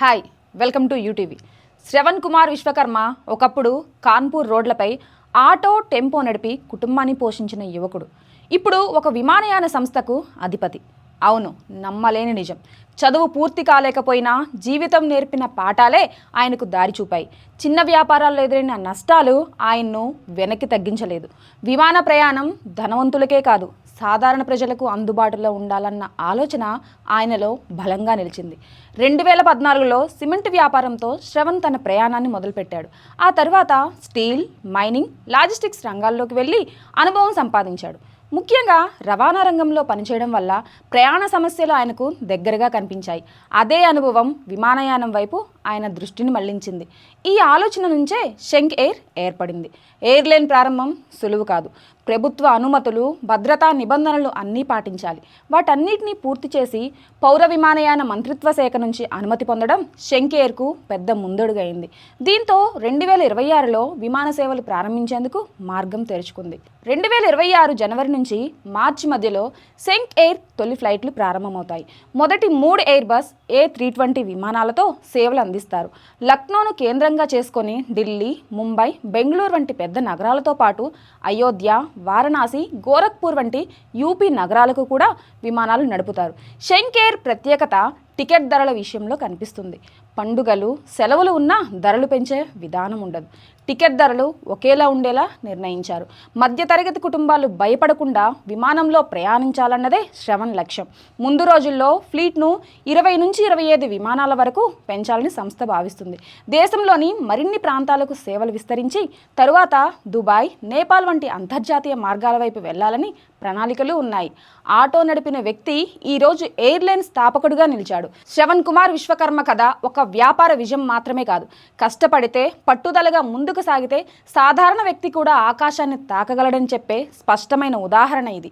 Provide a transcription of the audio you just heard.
Hi welcome to UTV. Shravan Kumar Vishwakarma ఒకప్పుడు కాన్పూర్ రోడ్లపై auto tempo నడిపి కుటుంబాన్ని పోషించిన యువకుడు. ఇప్పుడు ఒక విమానయాన సంస్థకు అధిపతి. అవును నమ్మలేని నిజం. చదువు పూర్తి కాలేకపోయినా జీవితం నేర్పిన పాఠాలే ఆయనకు దారి చూపాయి. చిన్న వ్యాపారాల్లో ఎదురైన నష్టాలు ఆయన్ను వెనక్కి తగ్గించలేదు. విమాన ప్రయాణం ధనవంతులకే కాదు సాధారణ ప్రజలకు అందుబాటులో ఉండాలన్న ఆలోచన ఆయనలో బలంగా నిలిచింది. రెండు వేల పద్నాలుగులో సిమెంట్ వ్యాపారంతో శ్రవణ్ తన ప్రయాణాన్ని మొదలుపెట్టాడు. ఆ తర్వాత స్టీల్ మైనింగ్ లాజిస్టిక్స్ రంగాల్లోకి వెళ్ళి అనుభవం సంపాదించాడు. ముఖ్యంగా రవాణా రంగంలో పనిచేయడం వల్ల ప్రయాణ సమస్యలు ఆయనకు దగ్గరగా కనిపించాయి. అదే అనుభవం విమానయానం వైపు ఆయన దృష్టిని మళ్ళించింది. ఈ ఆలోచన నుంచే షెంక్ ఎయిర్ ఏర్పడింది. ఎయిర్లైన్ ప్రారంభం సులువు కాదు. ప్రభుత్వ అనుమతులు భద్రతా నిబంధనలు అన్నీ పాటించాలి. వాటన్నిటినీ పూర్తి చేసి పౌర విమానయాన మంత్రిత్వ శాఖ నుంచి అనుమతి పొందడం షెంకేర్కు పెద్ద ముందడుగైంది. దీంతో రెండు వేల ఇరవై ఆరులో విమాన సేవలు ప్రారంభించేందుకు మార్గం తెరుచుకుంది. రెండు వేల ఇరవై ఆరు జనవరి నుంచి మార్చి మధ్యలో సెంక్ ఎయిర్ తొలి ఫ్లైట్లు ప్రారంభమవుతాయి. మొదటి మూడు Airbus A three twenty విమానాలతో సేవలు అందిస్తారు లక్నోను కేంద్రంగా చేసుకొని ఢిల్లీ ముంబై బెంగళూరు వంటి పెద్ద నగరాలతో పాటు అయోధ్య వారణాసి గోరఖ్పూర్ వంటి యూపీ నగరాలకు కూడా విమానాలు నడుపుతారు. షెంకేర్ ప్రత్యేకత టికెట్ ధరల విషయంలో కనిపిస్తుంది. పండుగలు సెలవులు ఉన్నా ధరలు పెంచే విధానం ఉండదు. టికెట్ ధరలు ఒకేలా ఉండేలా నిర్ణయించారు. మధ్యతరగతి కుటుంబాలు భయపడకుండా విమానంలో ప్రయాణించాలన్నదే శ్రవణ్ లక్ష్యం. ముందు రోజుల్లో ఫ్లీట్ను ఇరవై నుంచి ఇరవై ఐదు విమానాల వరకు పెంచాలని సంస్థ భావిస్తుంది. దేశంలోని మరిన్ని ప్రాంతాలకు సేవలు విస్తరించి తరువాత దుబాయ్ నేపాల్ వంటి అంతర్జాతీయ మార్గాల వైపు వెళ్ళాలని ప్రణాళికలు ఉన్నాయి. ఆటో నడిపిన వ్యక్తి ఈరోజు ఎయిర్లైన్ స్థాపకుడుగా నిలిచాడు. శ్రవణ్ కుమార్ విశ్వకర్మ కథ ఒక వ్యాపార విజయం మాత్రమే కాదు. కష్టపడితే పట్టుదలగా ముందుకు సాగితే సాధారణ వ్యక్తి కూడా ఆకాశాన్ని తాకగలడని చెప్పే స్పష్టమైన ఉదాహరణ ఇది.